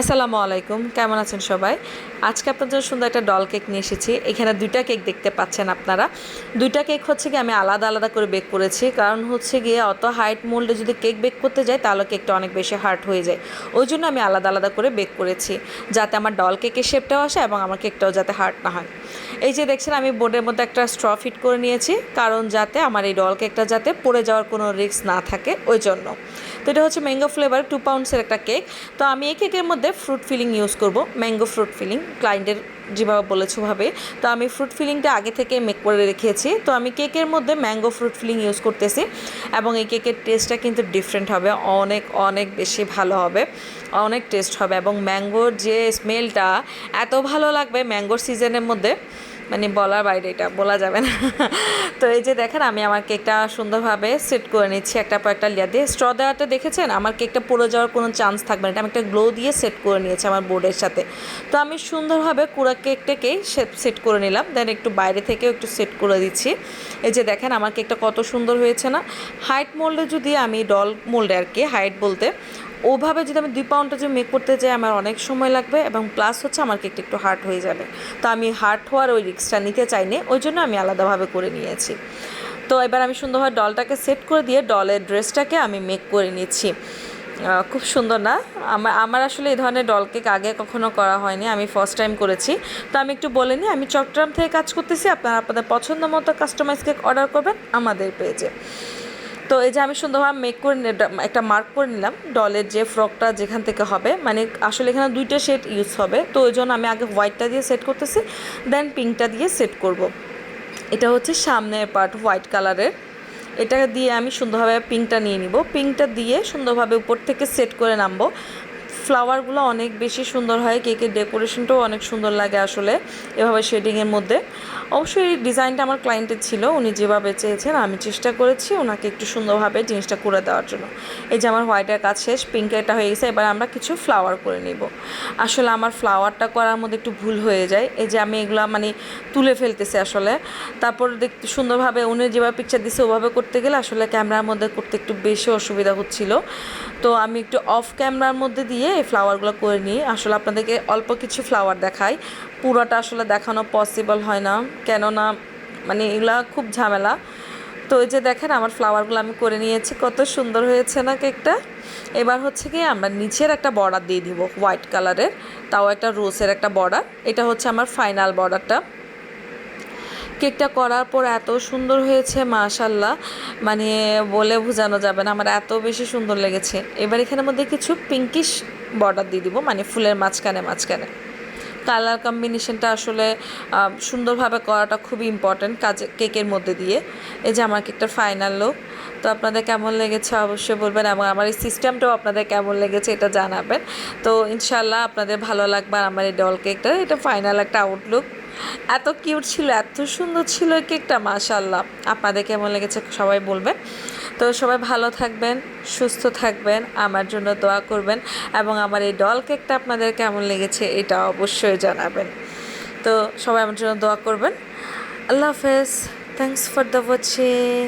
আসসালামু আলাইকুম, কেমন আছেন সবাই? আজকে আপনাদের জন্য সুন্দর একটা ডল কেক নিয়ে এসেছি। এখানে দুইটা কেক দেখতে পাচ্ছেন আপনারা। দুইটা কেক হচ্ছে গিয়ে আমি আলাদা আলাদা করে বেক করেছি। কারণ হচ্ছে গিয়ে অত হাইট মোল্ডে যদি কেক বেক করতে যাই, তাহলে কেকটা অনেক বেশি হার্ড হয়ে যায়। ওই জন্য আমি আলাদা আলাদা করে বেক করেছি, যাতে আমার ডল কেকের শেপটাও আসে এবং আমার কেকটাও যাতে হার্ড না হয়। এই যে দেখছেন, আমি বোর্ডের মধ্যে একটা স্ট্র ফিট করে নিয়েছি। কারণ যাতে আমার এই ডল কেকটা যাতে পড়ে যাওয়ার কোনো রিস্ক না থাকে, ওই জন্য। তো এটা হচ্ছে ম্যাঙ্গো ফ্লেভার টু পাউন্ডসের একটা কেক তো আমি এই কেকের মধ্যে ফ্রুট ফিলিং ইউজ করব ম্যাঙ্গো ফ্রুট ফিলিং ক্লায়েন্টের যেভাবে বলেছে ভাবে তো আমি ফ্রুট ফিলিংটা আগে থেকে মেক করে রেখেছি। তো আমি কেকের মধ্যে ম্যাঙ্গো ফ্রুট ফিলিং ইউজ করতেছি এবং এই কেকের টেস্টটা কিন্তু ডিফারেন্ট হবে, অনেক অনেক বেশি ভালো হবে, অনেক টেস্ট হবে এবং ম্যাঙ্গোর যে স্মেলটা এত ভালো লাগবে ম্যাঙ্গোর সিজনের মধ্যে মানে বলার বাইরে এটা, বলা যাবে না। তো এই যে দেখেন, আমি আমার কেকটা সুন্দরভাবে সেট করে নিচ্ছি একটা পর একটা লেয়ার দিয়ে। স্ট্র দেওয়াটা দেখেছেন? আমার কেকটা পড়ে যাওয়ার কোনো চান্স থাকবে না। এটা আমি একটা গ্লো দিয়ে সেট করে নিয়েছি আমার বোর্ডের সাথে। তো আমি সুন্দরভাবে কুড়া কেকটাকেই সেট করে নিলাম। দেন একটু বাইরে থেকেও একটু সেট করে দিচ্ছি। এই যে দেখেন, আমার কেকটা কত সুন্দর হয়েছে না? হাইট মোল্ডে যদি আমি ডল মোল্ডে আর কি, হাইট বলতে ওভাবে যদি আমি দুই পাউন্ডটা যদি মেক করতে যাই, আমার অনেক সময় লাগবে এবং প্লাস হচ্ছে আমার কেকটা একটু হার্ড হয়ে যাবে। তো আমি হার্ড হওয়ার ওই রিক্সটা নিতে চাইনি, ওই জন্য আমি আলাদাভাবে করে নিয়েছি। তো এবার আমি সুন্দরভাবে ডলটাকে সেট করে দিয়ে ডলের ড্রেসটাকে আমি মেক করে নিচ্ছি। খুব সুন্দর না? আমার আমার আসলে এই ধরনের ডল কেক আগে কখনো করা হয়নি, আমি ফার্স্ট টাইম করেছি। তো আমি একটু বলে নিই, আমি চট্টগ্রাম থেকে কাজ করতেছি, আপনারা আপনাদের পছন্দ মতো কাস্টমাইজ কেক অর্ডার করবেন আমাদের পেজে তো এই যে আমি সুন্দরভাবে মেক করে একটা মার্ক করে নিলাম ডলের যে ফ্রকটা যেখান থেকে হবে মানে আসলে এখানে দুইটা শেড ইউজ হবে, তো ওই জন্য আমি আগে হোয়াইটটা দিয়ে সেট করতেছি দেন পিঙ্কটা দিয়ে সেট করব। এটা হচ্ছে সামনের পার্ট হোয়াইট কালারের এটা দিয়ে আমি সুন্দরভাবে পিঙ্কটা নিয়ে নিব। পিঙ্কটা দিয়ে সুন্দরভাবে উপর থেকে সেট করে নামবো। ফ্লাওয়ারগুলো অনেক বেশি সুন্দর হয় কেকের ডেকোরেশনটাও অনেক সুন্দর লাগে আসলে এভাবে শেডিংয়ের মধ্যে। অবশ্যই এই ডিজাইনটা আমার ক্লায়েন্টের ছিল, উনি যেভাবে চেয়েছেন আমি চেষ্টা করেছি ওনাকে একটু সুন্দরভাবে জিনিসটা করে দেওয়ার জন্য। এই যে আমার হোয়াইটের কাজ শেষ পিঙ্কেরটা হয়ে গেছে, এবার আমরা কিছু ফ্লাওয়ার করে নিব। আসলে আমার ফ্লাওয়ারটা করার মধ্যে একটু ভুল হয়ে যায়, এই যে আমি এগুলো মানে তুলে ফেলতেছি আসলে। তারপর দেখতে সুন্দরভাবে উনি যেভাবে পিকচার দিচ্ছে ওভাবে করতে গেলে আসলে ক্যামেরার মধ্যে করতে একটু বেশি অসুবিধা হচ্ছিল। তো আমি একটু অফ ক্যামেরার মধ্যে দিয়ে এই ফ্লাওয়ারগুলো করে নিই। আসলে আপনাদেরকে অল্প কিছু ফ্লাওয়ার দেখাই। পুরোটা আসলে দেখানো পসিবল হয় না। কেননা মানে এগুলা খুব ঝামেলা। তো এই যে দেখেন, আমার ফ্লাওয়ারগুলো আমি করে নিয়েছি। কত সুন্দর হয়েছে না কেকটা? এবার হচ্ছে কি, আমরা নিচের একটা বর্ডার দিয়ে দিব হোয়াইট কালারের তাও একটা রোসের একটা বর্ডার এটা হচ্ছে আমার ফাইনাল বর্ডারটা কেকটা করার পর এত সুন্দর হয়েছে মাশাল্লাহ মানে বলে বোঝানো যাবে না, আমার এত বেশি সুন্দর লেগেছে। এবার এখানের মধ্যে কিছু পিঙ্কিশ বর্ডার দিয়ে দিব মানে ফুলের মাঝখানে মাঝখানে। কালার কম্বিনেশনটা আসলে সুন্দরভাবে করাটা খুবই ইম্পর্ট্যান্ট কাজে কেকের মধ্যে দিয়ে। এই যে আমার কেকটার ফাইনাল লুক তো আপনাদের কেমন লেগেছে অবশ্যই বলবেন এবং আমার এই সিস্টেমটাও আপনাদের কেমন লেগেছে এটা জানাবেন। তো ইনশাল্লাহ আপনাদের ভালো লাগবে আমার এই ডল কেকটা এটা ফাইনাল একটা আউটলুক এত কিউট ছিল, এত সুন্দর ছিল এই কেকটা মাশাল্লাহ আপনাদের কেমন লেগেছে সবাই বলবেন। তো সবাই ভালো থাকবেন, সুস্থ থাকবেন, আমার জন্য দোয়া করবেন এবং আমার এই ডল কেকটা আপনাদের কেমন লেগেছে এটা অবশ্যই জানাবেন। তো সবাই আমার জন্য দোয়া করবেন। আল্লাহ হাফেজ। Thanks for the watching